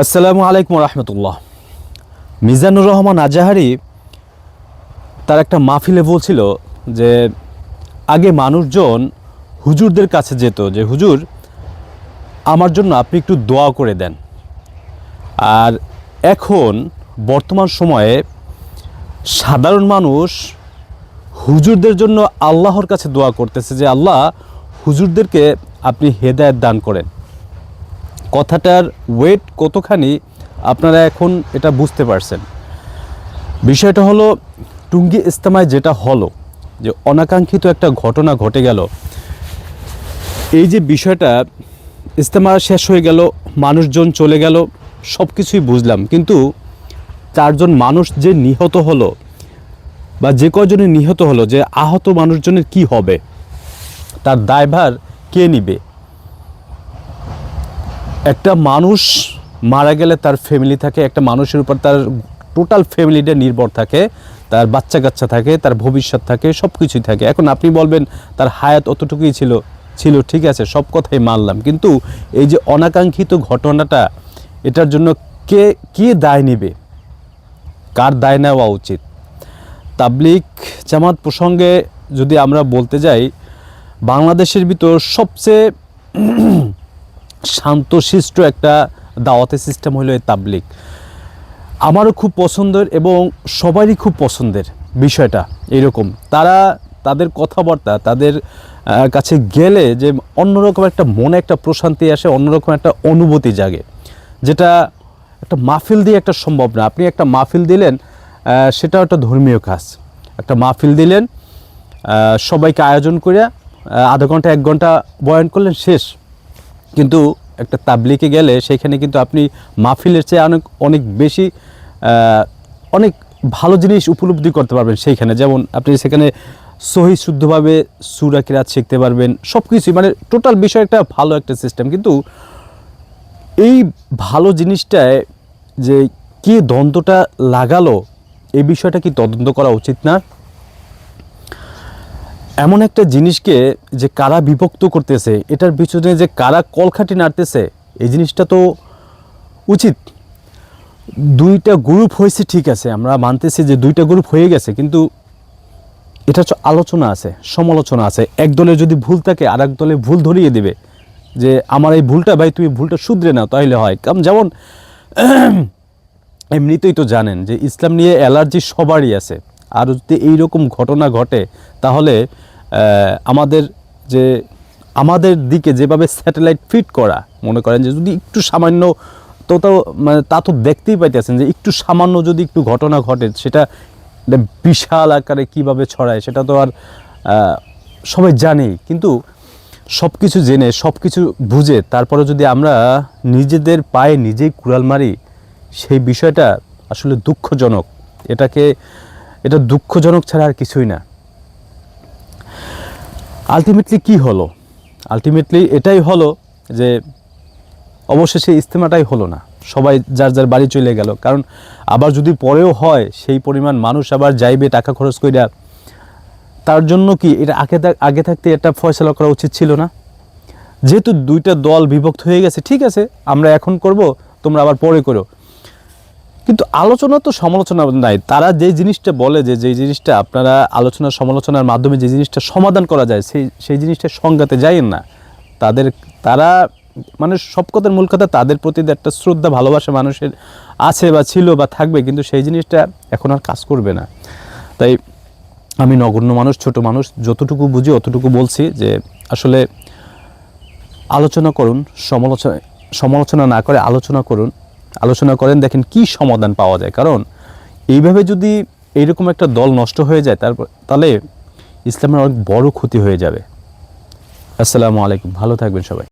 আসসালামু আলাইকুম রহমতুল্লাহ। মিজানুর রহমান আজাহারি তার একটা মাহফিলে বলছিল যে, আগে মানুষজন হুজুরদের কাছে যেত যে, হুজুর, আমার জন্য আপনি একটু দোয়া করে দেন। আর এখন বর্তমান সময়ে সাধারণ মানুষ হুজুরদের জন্য আল্লাহর কাছে দোয়া করতেছে যে, আল্লাহ, হুজুরদেরকে আপনি হেদায়েত দান করেন। কথাটার ওয়েট কতখানি আপনারা এখন এটা বুঝতে পারছেন? বিষয়টা হলো, টুঙ্গি ইস্তেমায় যেটা হলো, যে অনাকাঙ্ক্ষিত একটা ঘটনা ঘটে গেল, এই যে বিষয়টা, ইস্তেমা শেষ হয়ে গেল, মানুষজন চলে গেল সব কিছুই বুঝলাম। কিন্তু চারজন মানুষ যে নিহত হলো, বা যে কজনে নিহত হলো, যে আহত মানুষজনের কি হবে, তার দায়ভার কে নিবে? একটা মানুষ মারা গেলে তার ফ্যামিলি থাকে, একটা মানুষের উপর তার টোটাল ফ্যামিলিটা নির্ভর থাকে, তার বাচ্চা কাচ্চা থাকে, তার ভবিষ্যৎ থাকে সব কিছুই থাকে। এখন আপনি বলবেন, তার হায়াত অতটুকুই ছিল ছিল, ঠিক আছে, সব কথাই মানলাম। কিন্তু এই যে অনাকাঙ্ক্ষিত ঘটনাটা, এটার জন্য কে কে দায় নেবে? কার দায় নেওয়া উচিত? তাবলিক জামাত প্রসঙ্গে যদি আমরা বলতে যাই, বাংলাদেশের ভিতর সবচেয়ে শান্তশিষ্ট একটা দাওয়াতের সিস্টেম হলো এই তাবলিক আমারও খুব পছন্দের এবং সবারই খুব পছন্দের বিষয়টা এরকম। তারা তাদের কথাবার্তা, তাদের কাছে গেলে যে অন্যরকম একটা মনে একটা প্রশান্তি আসে, অন্যরকম একটা অনুভূতি জাগে। যেটা একটা মাহফিল দিয়ে একটা সম্ভব না। আপনি একটা মাহফিল দিলেন সেটাও একটা ধর্মীয় কাজ। একটা মাহফিল দিলেন সবাইকে আয়োজন করে আধা ঘণ্টা, এক ঘণ্টা বয়ান করলেন, শেষ। কিন্তু একটা তাবলিকে গেলে সেখানে কিন্তু আপনি মাহফিলের চেয়ে অনেক অনেক বেশি অনেক ভালো জিনিস উপলব্ধি করতে পারবেন সেইখানে। যেমন আপনি সেখানে সহি শুদ্ধভাবে সুরা কিরাত শিখতে পারবেন সব কিছুই মানে টোটাল বিষয় একটা ভালো একটা সিস্টেম কিন্তু এই ভালো জিনিসটায় যে কে দ্বন্দ্বটা লাগালো, এই বিষয়টা কি তদন্ত করা উচিত না? এমন একটা জিনিসকে যে কারা বিভক্ত করতেছে, এটার পিছনে যে কারা কলখাটি নাড়তেছে, এই জিনিসটা তো উচিত। দুইটা গ্রুপ হয়েছে ঠিক আছে, আমরা মানতেছি যে দুইটা গ্রুপ হয়ে গেছে, কিন্তু এটা হচ্ছে আলোচনা আছে, সমালোচনা আছে। এক দলে যদি ভুল থাকে আর এক দলে ভুল ধরিয়ে দেবে যে, আমার এই ভুলটা ভাই, তুমি ভুলটা শুধরে নাও, তাহলে হয়। কারণ যেমন, এমনিতেই তো জানেন যে, ইসলাম নিয়ে অ্যালার্জি সবারই আছে। আর যদি এইরকম ঘটনা ঘটে, তাহলে আমাদের যে, আমাদের দিকে যেভাবে স্যাটেলাইট ফিট করা, মনে করেন যে যদি একটু সামান্য, তো তো মানে তা তো দেখতেই পাইতেছেন যে একটু সামান্য যদি একটু ঘটনা ঘটে, সেটা বিশাল আকারে কীভাবে ছড়ায়, সেটা তো আর সবাই জানি। কিন্তু সব কিছু জেনে সব কিছু বুঝে, তারপরে যদি আমরা নিজেদের পায়ে নিজেই কুড়াল মারি, সেই বিষয়টা আসলে দুঃখজনক। এটাকে এটা দুঃখজনক ছাড়া আর কিছুই না। আলটিমেটলি কি হলো? আলটিমেটলি এটাই হলো যে অবশেষে ইস্তেমাটাই হলো না। সবাই যার যার বাড়ি চলে গেল। কারণ আবার যদি পরেও হয়, সেই পরিমাণ মানুষ আবার যাইবে টাকা খরচ কইরা, তার জন্য কি এটা আগে আগে থাকতে একটা ফয়সলা করা উচিত ছিল না? যেহেতু দুইটা দল বিভক্ত হয়ে গেছে, ঠিক আছে, আমরা এখন করব, তোমরা আবার পরে করো। কিন্তু আলোচনা তো সমালোচনা নাই। তারা যে জিনিসটা বলে যে যে জিনিসটা আপনারা আলোচনা সমালোচনার মাধ্যমে যে জিনিসটা সমাধান করা যায়, সেই সেই জিনিসটা সংঘাতে যাইয়েন না। তাদের, তারা মানে সব কথার মূল কথা তাদের প্রতি একটা শ্রদ্ধা, ভালোবাসা মানুষের আছে বা ছিল বা থাকবে, কিন্তু সেই জিনিসটা এখন আর কাজ করবে না। তাই আমি নগণ্য মানুষ, ছোট মানুষ, যতটুকু বুঝি অতটুকু বলছি যে, আসলে আলোচনা করুন, সমালোচনা সমালোচনা না করে আলোচনা করুন। আলোচনা করেন, দেখেন কি সমাধান পাওয়া যায়। কারণ এইভাবে যদি এইরকম একটা দল নষ্ট হয়ে যায়, তারপর তাহলে ইসলামের অনেক বড় ক্ষতি হয়ে যাবে। আসসালামু আলাইকুম, ভালো থাকবেন সবাই।